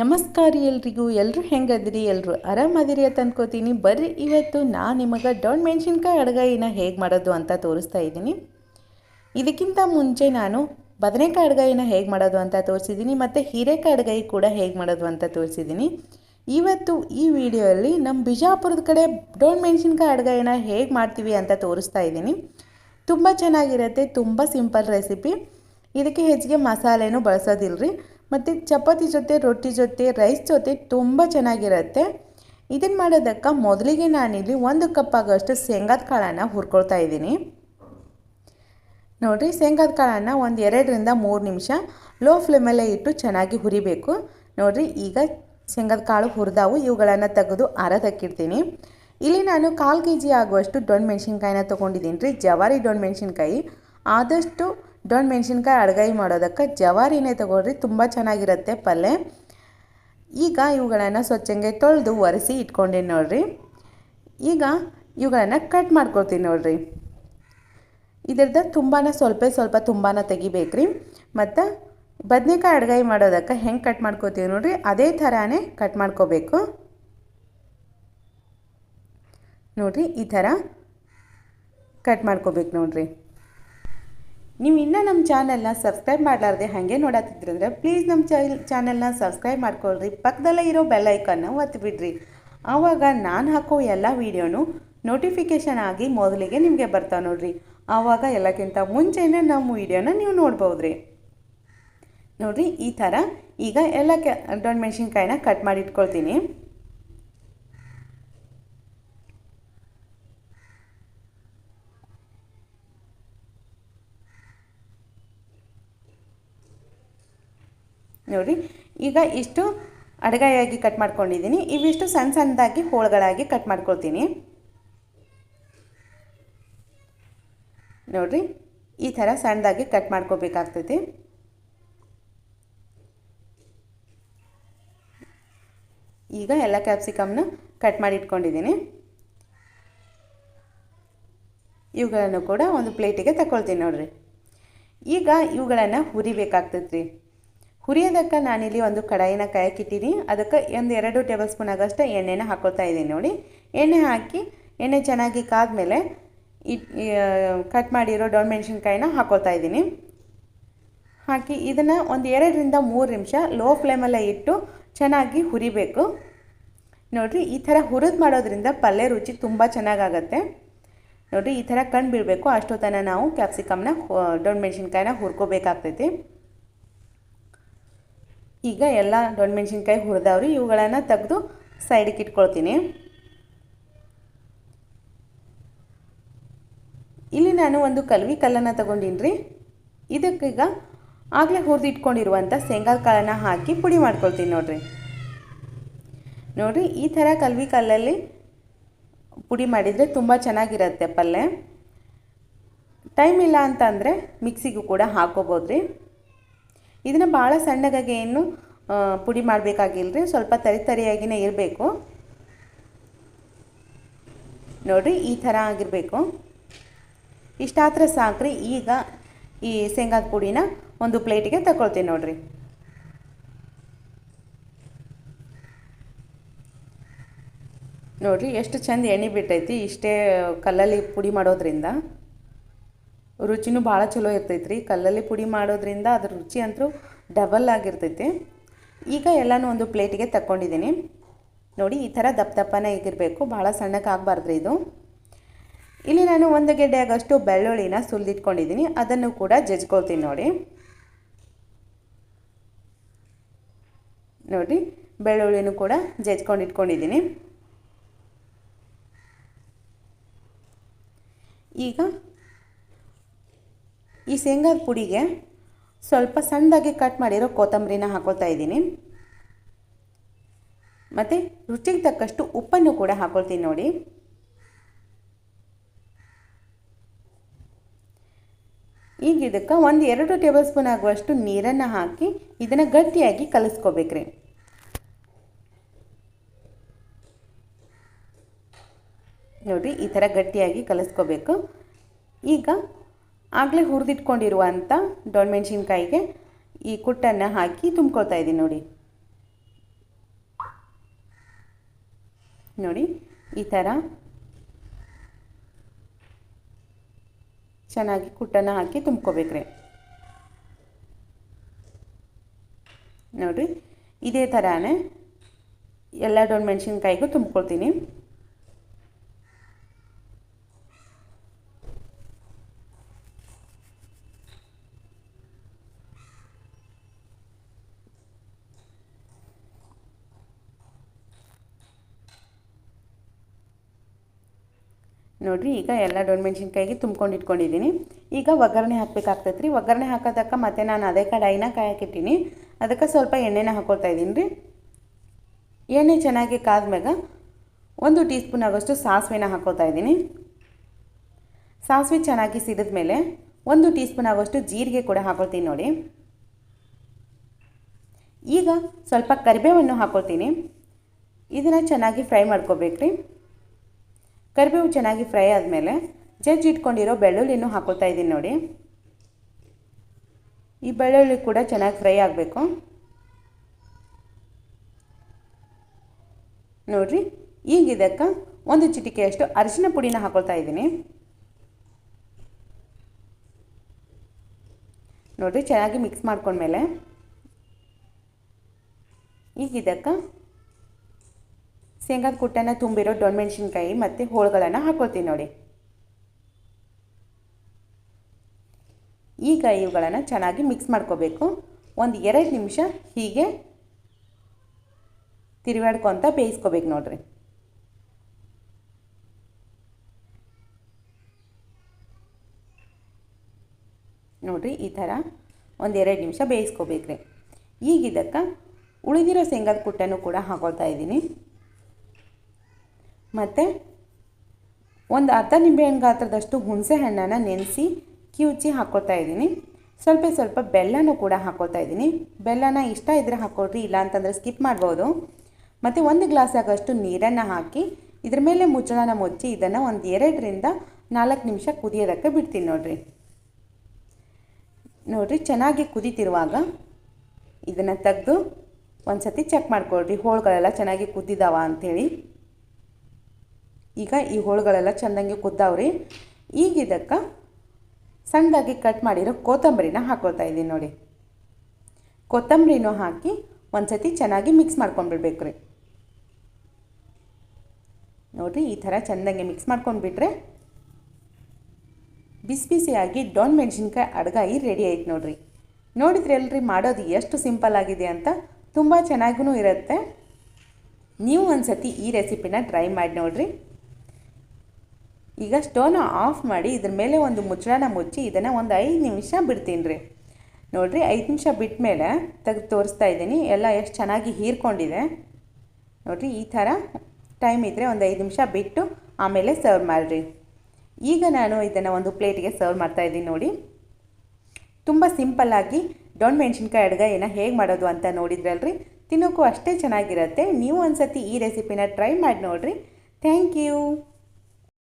ನಮಸ್ಕಾರ ಎಲ್ರಿಗೂ ಎಲ್ಲರೂ ಹೆಂಗದ್ರಿ? ಎಲ್ಲರೂ ಆರಾಮದಿರಿ ಅಂತ ಅನ್ಕೋತೀನಿ. ಬರ್ರಿ, ಇವತ್ತು ನಾನು ನಿಮಗೆ ಡೊಣ್ ಮೆಣಸಿನ್ಕಾಯಿ ಅಡ್ಗಾಯಿನ ಹೇಗೆ ಮಾಡೋದು ಅಂತ ತೋರಿಸ್ತಾ ಇದ್ದೀನಿ. ಇದಕ್ಕಿಂತ ಮುಂಚೆ ನಾನು ಬದನೆಕಾಯಿ ಅಡ್ಗಾಯಿನ ಹೇಗೆ ಮಾಡೋದು ಅಂತ ತೋರಿಸಿದ್ದೀನಿ ಮತ್ತು ಹೀರೆಕಾಯಿ ಅಡುಗೆ ಕೂಡ ಹೇಗೆ ಮಾಡೋದು ಅಂತ ತೋರಿಸಿದ್ದೀನಿ. ಇವತ್ತು ಈ ವಿಡಿಯೋಲ್ಲಿ ನಮ್ಮ ಬಿಜಾಪುರದ ಕಡೆ ಡೊಣ್ ಮೆಣಸಿನ್ಕಾಯಿ ಅಡ್ಗಾಯಿನ ಹೇಗೆ ಮಾಡ್ತೀವಿ ಅಂತ ತೋರಿಸ್ತಾ ಇದ್ದೀನಿ. ತುಂಬ ಚೆನ್ನಾಗಿರುತ್ತೆ, ತುಂಬ ಸಿಂಪಲ್ ರೆಸಿಪಿ. ಇದಕ್ಕೆ ಹೆಚ್ಚಿಗೆ ಮಸಾಲೆನೂ ಬಳಸೋದಿಲ್ಲ ಮತ್ತು ಚಪಾತಿ ಜೊತೆ, ರೊಟ್ಟಿ ಜೊತೆ, ರೈಸ್ ಜೊತೆ ತುಂಬ ಚೆನ್ನಾಗಿರುತ್ತೆ. ಇದನ್ನು ಮಾಡೋದಕ್ಕೆ ಮೊದಲಿಗೆ ನಾನಿಲ್ಲಿ ಒಂದು ಕಪ್ ಆಗೋಷ್ಟು ಶೇಂಗಾದ ಕಾಳನ್ನು ಹುರ್ಕೊಳ್ತಾ ಇದ್ದೀನಿ. ನೋಡಿರಿ, ಶೇಂಗಾದ ಕಾಳನ್ನು ಒಂದು ಎರಡರಿಂದ ಮೂರು ನಿಮಿಷ ಲೋ ಫ್ಲೇಮಲ್ಲೇ ಇಟ್ಟು ಚೆನ್ನಾಗಿ ಹುರಿಬೇಕು. ನೋಡಿರಿ, ಈಗ ಶೇಂಗಾದ ಕಾಳು ಹುರಿದಾವು, ಇವುಗಳನ್ನು ತೆಗೆದು ಆರದಕ್ಕಿಡ್ತೀನಿ ಇಲ್ಲಿ ನಾನು ಕಾಲು ಕೆ ಜಿ ಆಗುವಷ್ಟು ಡೊಣ್ ಮೆಣಸಿನ್ಕಾಯಿನ ತೊಗೊಂಡಿದ್ದೀನಿ ರೀ. ಜವಾರಿ ಡೊಣ್ ಮೆಣಸಿನ್ಕಾಯಿ. ಆದಷ್ಟು ಡೊಣ್ ಮೆಣಸಿನ್ಕಾಯಿ ಅಡ್ಗಾಯಿ ಮಾಡೋದಕ್ಕೆ ಜವಾರಿನೇ ತೊಗೊಳ್ರಿ, ತುಂಬ ಚೆನ್ನಾಗಿರುತ್ತೆ ಪಲ್ಯ ಈಗ ಇವುಗಳನ್ನು ಸ್ವಚ್ಛಂಗೆ ತೊಳೆದು ಒರೆಸಿ ಇಟ್ಕೊಂಡೀನಿ ನೋಡ್ರಿ. ಈಗ ಇವುಗಳನ್ನು ಕಟ್ ಮಾಡ್ಕೊಳ್ತೀನಿ ನೋಡ್ರಿ. ಇದರದ ತುಂಬಾ ಸ್ವಲ್ಪ ಸ್ವಲ್ಪ ತುಂಬಾ ತೆಗಿಬೇಕ್ರಿ. ಮತ್ತು ಬದನೆಕಾಯಿ ಅಡ್ಗಾಯಿ ಮಾಡೋದಕ್ಕೆ ಹೆಂಗೆ ಕಟ್ ಮಾಡ್ಕೋತೀವಿ ನೋಡ್ರಿ, ಅದೇ ಥರನೇ ಕಟ್ ಮಾಡ್ಕೋಬೇಕು. ನೋಡ್ರಿ, ಈ ಥರ ಕಟ್ ಮಾಡ್ಕೋಬೇಕು ನೋಡ್ರಿ. ನೀವು ಇನ್ನೂ ನಮ್ಮ ಚಾನಲ್ನ ಸಬ್ಸ್ಕ್ರೈಬ್ ಮಾಡಲಾರ್ದೆ ಹಾಗೆ ನೋಡತ್ತಿದ್ರಂದ್ರೆ ಪ್ಲೀಸ್ ನಮ್ಮ ಚೈಲ್ ಚಾನಲ್ನ ಸಬ್ಸ್ಕ್ರೈಬ್ ಮಾಡ್ಕೊಳ್ರಿ. ಪಕ್ಕದಲ್ಲೇ ಇರೋ ಬೆಲ್ ಐಕನ್ನ ಒತ್ತಿಬಿಡ್ರಿ ಆವಾಗ ನಾನು ಹಾಕೋ ಎಲ್ಲ ವೀಡಿಯೋನು ನೋಟಿಫಿಕೇಷನ್ ಆಗಿ ಮೊದಲಿಗೆ ನಿಮಗೆ ಬರ್ತಾವೆ ನೋಡ್ರಿ. ಆವಾಗ ಎಲ್ಲಕ್ಕಿಂತ ಮುಂಚೆನೇ ನಮ್ಮ ವೀಡಿಯೋನ ನೀವು ನೋಡ್ಬೋದ್ರಿ. ನೋಡಿರಿ, ಈ ಥರ ಈಗ ಎಲ್ಲ ಕೆ ಡೊಣ್ ಮೆಣಸಿನ್ಕಾಯಿನ ಕಟ್ ಮಾಡಿ ಇಟ್ಕೊಳ್ತೀನಿ ನೋಡಿ, ಈಗ ಇಷ್ಟು ಅಡಗಾಯಾಗಿ ಕಟ್ ಮಾಡ್ಕೊಂಡಿದ್ದೀನಿ. ಇವಿಷ್ಟು ಸಣ್ಣ ಸಣ್ಣದಾಗಿ ಹೋಳುಗಳಾಗಿ ಕಟ್ ಮಾಡ್ಕೊಳ್ತೀನಿ. ನೋಡಿರಿ, ಈ ಥರ ಸಣ್ಣದಾಗಿ ಕಟ್ ಮಾಡ್ಕೋಬೇಕಾಗ್ತೈತಿ. ಈಗ ಎಲ್ಲ ಕ್ಯಾಪ್ಸಿಕಮ್ನ ಕಟ್ ಮಾಡಿ ಇಟ್ಕೊಂಡಿದ್ದೀನಿ ಇವುಗಳನ್ನು ಕೂಡ ಒಂದು ಪ್ಲೇಟಿಗೆ ತಗೊಳ್ತೀನಿ ನೋಡಿರಿ. ಈಗ ಇವುಗಳನ್ನು ಹುರಿಬೇಕಾಗ್ತೈತಿ ಹುರಿಯೋದಕ್ಕೆ ನಾನಿಲ್ಲಿ ಒಂದು ಕಡಾಯಿನ ಕಾಯಕ್ಕಿಟ್ಟಿನಿ ಅದಕ್ಕೆ ಒಂದು ಎರಡು ಟೇಬಲ್ ಸ್ಪೂನ್ ಆಗಷ್ಟು ಎಣ್ಣೆನ ಹಾಕ್ಕೊಳ್ತಾ ಇದ್ದೀನಿ ನೋಡಿ. ಎಣ್ಣೆ ಹಾಕಿ, ಎಣ್ಣೆ ಚೆನ್ನಾಗಿ ಕಾದ್ಮೇಲೆ ಇಟ್ ಕಟ್ ಮಾಡಿರೋ ಡೊಣ್ ಮೆಣಸಿನ್ಕಾಯಿನ ಹಾಕ್ಕೊಳ್ತಾ ಇದ್ದೀನಿ. ಹಾಕಿ ಇದನ್ನು ಒಂದು ಎರಡರಿಂದ ಮೂರು ನಿಮಿಷ ಲೋ ಫ್ಲೇಮಲ್ಲೇ ಇಟ್ಟು ಚೆನ್ನಾಗಿ ಹುರಿಬೇಕು. ನೋಡಿರಿ, ಈ ಥರ ಹುರಿದು ಮಾಡೋದ್ರಿಂದ ಪಲ್ಯ ರುಚಿ ತುಂಬ ಚೆನ್ನಾಗಾಗತ್ತೆ. ನೋಡಿರಿ, ಈ ಥರ ಕಣ್ಣು ಬಿಡಬೇಕು ಅಷ್ಟೊತ್ತನ ನಾವು ಕ್ಯಾಪ್ಸಿಕಮ್ನ ಡೊಣ್ ಮೆಣಸಿನ್ಕಾಯಿನ ಹುರ್ಕೋಬೇಕಾಗ್ತೈತಿ. ಈಗ ಎಲ್ಲ ಡೊಣ್ ಮೆಣಸಿನ್ಕಾಯಿ ಹುರಿದವ್ರಿ, ಇವುಗಳನ್ನು ತೆಗೆದು ಸೈಡಿಗೆ ಇಟ್ಕೊಳ್ತೀನಿ. ಇಲ್ಲಿ ನಾನು ಒಂದು ಕಲ್ವಿ ಕಲ್ಲನ್ನು ತಗೊಂಡಿನಿ ರೀ ಇದಕ್ಕೀಗ ಆಗಲೇ ಹುರಿದು ಶೇಂಗಾ ಕಾಳನ್ನು ಹಾಕಿ ಪುಡಿ ಮಾಡ್ಕೊಳ್ತೀನಿ ನೋಡಿರಿ. ನೋಡಿರಿ, ಈ ಥರ ಕಲ್ವಿ ಕಲ್ಲಲ್ಲಿ ಪುಡಿ ಮಾಡಿದರೆ ತುಂಬ ಚೆನ್ನಾಗಿರುತ್ತೆ ಪಲ್ಯ ಟೈಮ್ ಇಲ್ಲ ಅಂತಂದರೆ ಮಿಕ್ಸಿಗೂ ಕೂಡ ಹಾಕೋಬೋದು ರೀ ಇದನ್ನು ಭಾಳ ಸಣ್ಣಗಾಗಿ ಏನು ಪುಡಿ ಮಾಡಬೇಕಾಗಿಲ್ಲ ರೀ ಸ್ವಲ್ಪ ತರಿ ತರಿಯಾಗಿನೇ ಇರಬೇಕು. ನೋಡಿರಿ, ಈ ಥರ ಆಗಿರಬೇಕು. ಇಷ್ಟಾತ್ರ ಸಾಕ್ರಿ. ಈಗ ಈ ಶೇಂಗಾದ ಪುಡಿನ ಒಂದು ಪ್ಲೇಟಿಗೆ ತಗೊಳ್ತೀನಿ ನೋಡಿರಿ. ನೋಡಿರಿ, ಎಷ್ಟು ಚೆಂದ ಎಣ್ಣೆ ಬಿಟ್ಟೈತಿ. ಇಷ್ಟೇ ಕಲ್ಲಲ್ಲಿ ಪುಡಿ ಮಾಡೋದ್ರಿಂದ. ರುಚಿನೂ ಭಾಳ ಚಲೋ ಇರ್ತೈತ್ರಿ. ಕಲ್ಲಲ್ಲಿ ಪುಡಿ ಮಾಡೋದ್ರಿಂದ ಅದ್ರ ರುಚಿ ಅಂತೂ ಡಬಲ್ ಆಗಿರ್ತೈತಿ. ಈಗ ಎಲ್ಲನೂ ಒಂದು ಪ್ಲೇಟಿಗೆ ತಕ್ಕೊಂಡಿದ್ದೀನಿ. ನೋಡಿ, ಈ ಥರ ದಪ್ಪ ದಪ್ಪನೇ ಇಗಿರಬೇಕು ಭಾಳ ಸಣ್ಣಕ್ಕೆ ಆಗಬಾರ್ದು ಇದು. ಇಲ್ಲಿ ನಾನು ಒಂದು ಗೆಡ್ಡೆ ಆಗಷ್ಟು ಬೆಳ್ಳುಳ್ಳಿನ ಸುಲಿದಿಟ್ಕೊಂಡಿದ್ದೀನಿ. ಅದನ್ನು ಕೂಡ ಜಜ್ಕೊಳ್ತೀನಿ ನೋಡಿ. ನೋಡಿ, ಬೆಳ್ಳುಳ್ಳಿನೂ ಕೂಡ ಜಜ್ಕೊಂಡು ಇಟ್ಕೊಂಡಿದ್ದೀನಿ. ಈಗ ಈ ಶೇಂಗಾದ ಪುಡಿಗೆ ಸ್ವಲ್ಪ ಸಣ್ಣದಾಗಿ ಕಟ್ ಮಾಡಿರೋ ಕೊತ್ತಂಬರಿನ ಹಾಕೊಳ್ತಾ ಇದ್ದೀನಿ. ಮತ್ತು ರುಚಿಗೆ ತಕ್ಕಷ್ಟು ಉಪ್ಪನ್ನು ಕೂಡ ಹಾಕೊಳ್ತೀನಿ ನೋಡಿ. ಈಗ ಇದಕ್ಕೆ ಒಂದು ಎರಡು ಟೇಬಲ್ ಸ್ಪೂನ್ ಆಗುವಷ್ಟು ನೀರನ್ನು ಹಾಕಿ ಇದನ್ನು ಗಟ್ಟಿಯಾಗಿ ಕಲಿಸ್ಕೋಬೇಕ್ರಿ. ನೋಡಿರಿ, ಈ ಥರ ಗಟ್ಟಿಯಾಗಿ ಕಲಿಸ್ಕೋಬೇಕು. ಈಗ ಆಗಲೇ ಹುರಿದಿಟ್ಕೊಂಡಿರುವಂಥ ಮೆಣಸಿನ್ಕಾಯಿಗೆ ಈ ಕುಟ್ಟನ್ನು ಹಾಕಿ ತುಂಬ್ಕೊಳ್ತಾ ಇದ್ದೀನಿ ನೋಡಿ. ನೋಡಿ, ಈ ಥರ ಚೆನ್ನಾಗಿ ಕುಟ್ಟನ್ನು ಹಾಕಿ ತುಂಬ್ಕೋಬೇಕ್ರಿ. ನೋಡಿರಿ, ಇದೇ ಥರನೇ ಎಲ್ಲ ಮೆಣಸಿನ್ಕಾಯಿಗೂ ತುಂಬ್ಕೊಳ್ತೀನಿ. ನೋಡಿರಿ, ಈಗ ಎಲ್ಲ ಡೊಣ್ ಮೆಣಸಿನ್ಕಾಯಿಗೆ ತುಂಬ್ಕೊಂಡು ಇಟ್ಕೊಂಡಿದ್ದೀನಿ. ಈಗ ಒಗ್ಗರಣೆ ಹಾಕಬೇಕಾಗ್ತೈತೆ ರೀ ಒಗ್ಗರಣೆ ಹಾಕೋದಕ್ಕೆ ಮತ್ತೆ ನಾನು ಅದೇ ಕಡಾಯಿನ ಕಾಯಕ್ಕಿಟ್ಟೀನಿ ಅದಕ್ಕೆ ಸ್ವಲ್ಪ ಎಣ್ಣೆನ ಹಾಕೊಳ್ತಾ ಇದ್ದೀನಿ ರೀ ಎಣ್ಣೆ ಚೆನ್ನಾಗಿ ಕಾದ್ಮ್ಯಾಗ ಒಂದು ಟೀ ಸ್ಪೂನ್ ಆಗೋಷ್ಟು ಸಾಸಿವೆನ ಹಾಕೋತಾ ಇದ್ದೀನಿ. ಸಾಸಿವೆ ಚೆನ್ನಾಗಿ ಸಿಡಿದ ಮೇಲೆ ಒಂದು ಟೀ ಸ್ಪೂನ್ ಆಗೋಷ್ಟು ಜೀರಿಗೆ ಕೂಡ ಹಾಕೊಳ್ತೀನಿ ನೋಡಿ. ಈಗ ಸ್ವಲ್ಪ ಕರಿಬೇವನ್ನು ಹಾಕೊಳ್ತೀನಿ. ಇದನ್ನು ಚೆನ್ನಾಗಿ ಫ್ರೈ ಮಾಡ್ಕೋಬೇಕ್ರಿ. ಕರಿಬೇವು ಚೆನ್ನಾಗಿ ಫ್ರೈ ಆದಮೇಲೆ ಜಜ್ಜಿ ಇಟ್ಕೊಂಡಿರೋ ಬೆಳ್ಳುಳ್ಳಿನೂ ಹಾಕೋತಾ ಇದ್ದೀನಿ ನೋಡಿ. ಈ ಬೆಳ್ಳುಳ್ಳಿ ಕೂಡ ಚೆನ್ನಾಗಿ ಫ್ರೈ ಆಗಬೇಕು. ನೋಡಿರಿ, ಈಗ ಇದಕ್ಕೆ ಒಂದು ಚಿಟಿಕೆಯಷ್ಟು ಅರಿಶಿನ ಪುಡಿನ ಹಾಕೊಳ್ತಾ ಇದ್ದೀನಿ. ನೋಡಿರಿ, ಚೆನ್ನಾಗಿ ಮಿಕ್ಸ್ ಮಾಡ್ಕೊಂಡ್ಮೇಲೆ ಈಗ ಇದಕ್ಕೆ ಶೇಂಗಾದ ಕುಟ್ಟನ ತುಂಬಿರೋ ಡೊಣ್ಮೆಣ್ಸಿನ್ಕಾಯಿ ಮತ್ತು ಹೋಳುಗಳನ್ನು ಹಾಕ್ಕೊಳ್ತೀನಿ ನೋಡಿ. ಈಗ ಇವುಗಳನ್ನು ಚೆನ್ನಾಗಿ ಮಿಕ್ಸ್ ಮಾಡ್ಕೋಬೇಕು. ಒಂದು ಎರಡು ನಿಮಿಷ ಹೀಗೆ ತಿರುವಾಡ್ಕೊತ ಬೇಯಿಸ್ಕೋಬೇಕು ನೋಡಿರಿ. ನೋಡಿರಿ ಈ ಥರ ಒಂದು ಎರಡು ನಿಮಿಷ ಬೇಯಿಸ್ಕೋಬೇಕ್ರಿ. ಈಗ ಇದಕ್ಕೆ ಉಳಿದಿರೋ ಶೇಂಗಾದ ಕುಟ್ಟನ್ನು ಕೂಡ ಹಾಕೊಳ್ತಾ ಇದ್ದೀನಿ. ಮತ್ತು ಒಂದು ಅರ್ಧ ನಿಂಬೆಹಣ್ಣು ಗಾತ್ರದಷ್ಟು ಹುಣಸೆ ಹಣ್ಣನ್ನು ನೆನೆಸಿ ಕಿವುಚಿ ಹಾಕ್ಕೊಳ್ತಾ ಇದ್ದೀನಿ. ಸ್ವಲ್ಪ ಸ್ವಲ್ಪ ಬೆಲ್ಲನೂ ಕೂಡ ಹಾಕ್ಕೊಳ್ತಾ ಇದ್ದೀನಿ. ಬೆಲ್ಲನ ಇಷ್ಟ ಇದ್ದರೆ ಹಾಕ್ಕೊಳ್ರಿ ಇಲ್ಲ ಅಂತಂದರೆ ಸ್ಕಿಪ್ ಮಾಡ್ಬೋದು. ಮತ್ತು ಒಂದು ಗ್ಲಾಸ್ ಆಗೋಷ್ಟು ನೀರನ್ನು ಹಾಕಿ ಇದ್ರ ಮೇಲೆ ಮುಚ್ಚಳನ ಮುಚ್ಚಿ ಇದನ್ನು ಒಂದು ಎರಡರಿಂದ ನಾಲ್ಕು ನಿಮಿಷ ಕುದಿಯೋದಕ್ಕೆ ಬಿಡ್ತೀನಿ ನೋಡಿರಿ. ನೋಡಿರಿ, ಚೆನ್ನಾಗಿ ಕುದೀತಿರುವಾಗ ಇದನ್ನು ತೆಗೆದು ಒಂದು ಸತಿ ಚೆಕ್ ಮಾಡ್ಕೊಳ್ರಿ. ಹೋಳುಗಳೆಲ್ಲ ಚೆನ್ನಾಗಿ ಕುದ್ದಿದಾವ ಅಂಥೇಳಿ. ಈಗ ಈ ಹೋಳುಗಳೆಲ್ಲ ಚೆಂದಂಗೆ ಕುದ್ದಾವ್ರಿ. ಈಗ ಇದಕ್ಕೆ ಸಣ್ಣದಾಗಿ ಕಟ್ ಮಾಡಿರೋ ಕೊತ್ತಂಬರಿನ ಹಾಕ್ಕೊಳ್ತಾ ಇದ್ದೀನಿ ನೋಡಿ. ಕೊತ್ತಂಬರಿನೂ ಹಾಕಿ ಒಂದು ಸತಿ ಚೆನ್ನಾಗಿ ಮಿಕ್ಸ್ ಮಾಡ್ಕೊಂಡ್ಬಿಡ್ಬೇಕು ರೀ ನೋಡಿರಿ ಈ ಥರ ಚೆಂದಂಗೆ ಮಿಕ್ಸ್ ಮಾಡ್ಕೊಂಡ್ಬಿಟ್ರೆ ಬಿಸಿ ಬಿಸಿಯಾಗಿ ಡೊಣ್ ಮೆಣಸಿನ್ಕಾಯಿ ಅಡ್ಗಾಯಿ ರೆಡಿ ಆಯ್ತು ನೋಡಿರಿ. ನೋಡಿದ್ರೆ ಎಲ್ರಿ ಮಾಡೋದು ಎಷ್ಟು ಸಿಂಪಲ್ ಆಗಿದೆ ಅಂತ ತುಂಬ ಚೆನ್ನಾಗೂ ಇರುತ್ತೆ. ನೀವು ಒಂದು ಸತಿ ಈ ರೆಸಿಪಿನ ಟ್ರೈ ಮಾಡಿ ನೋಡಿರಿ. ಈಗ ಸ್ಟೋವ್ನ ಆಫ್ ಮಾಡಿ ಇದ್ರ ಮೇಲೆ ಒಂದು ಮುಚ್ಚಳನ ಮುಚ್ಚಿ ಇದನ್ನು ಒಂದು ಐದು ನಿಮಿಷ ಬಿಡ್ತೀನಿ ರೀ. ನೋಡಿರಿ, ಐದು ನಿಮಿಷ ಬಿಟ್ಟ ಮೇಲೆ ತೆಗೆದು ತೋರಿಸ್ತಾ ಇದ್ದೀನಿ. ಎಲ್ಲ ಎಷ್ಟು ಚೆನ್ನಾಗಿ ಹೀರ್ಕೊಂಡಿದೆ. ನೋಡಿರಿ, ಈ ಥರ ಟೈಮ್ ಇದ್ದರೆ ಒಂದು ಐದು ನಿಮಿಷ ಬಿಟ್ಟು ಆಮೇಲೆ ಸರ್ವ್ ಮಾಡಿರಿ. ಈಗ ನಾನು ಇದನ್ನು ಒಂದು ಪ್ಲೇಟಿಗೆ ಸರ್ವ್ ಮಾಡ್ತಾ ಇದ್ದೀನಿ ನೋಡಿ. ತುಂಬ ಸಿಂಪಲ್ಲಾಗಿ ಡೊಣ್ ಮೆಣಸಿನ್ಕಾಯಿ ಏನ ಹೇಗೆ ಮಾಡೋದು ಅಂತ ನೋಡಿದ್ರಲ್ರಿ? ತಿನ್ನೋಕ್ಕೂ ಅಷ್ಟೇ ಚೆನ್ನಾಗಿರುತ್ತೆ. ನೀವು ಒಂದು ಸತಿ ಈ ರೆಸಿಪಿನ ಟ್ರೈ ಮಾಡಿ ನೋಡಿರಿ. Thank you.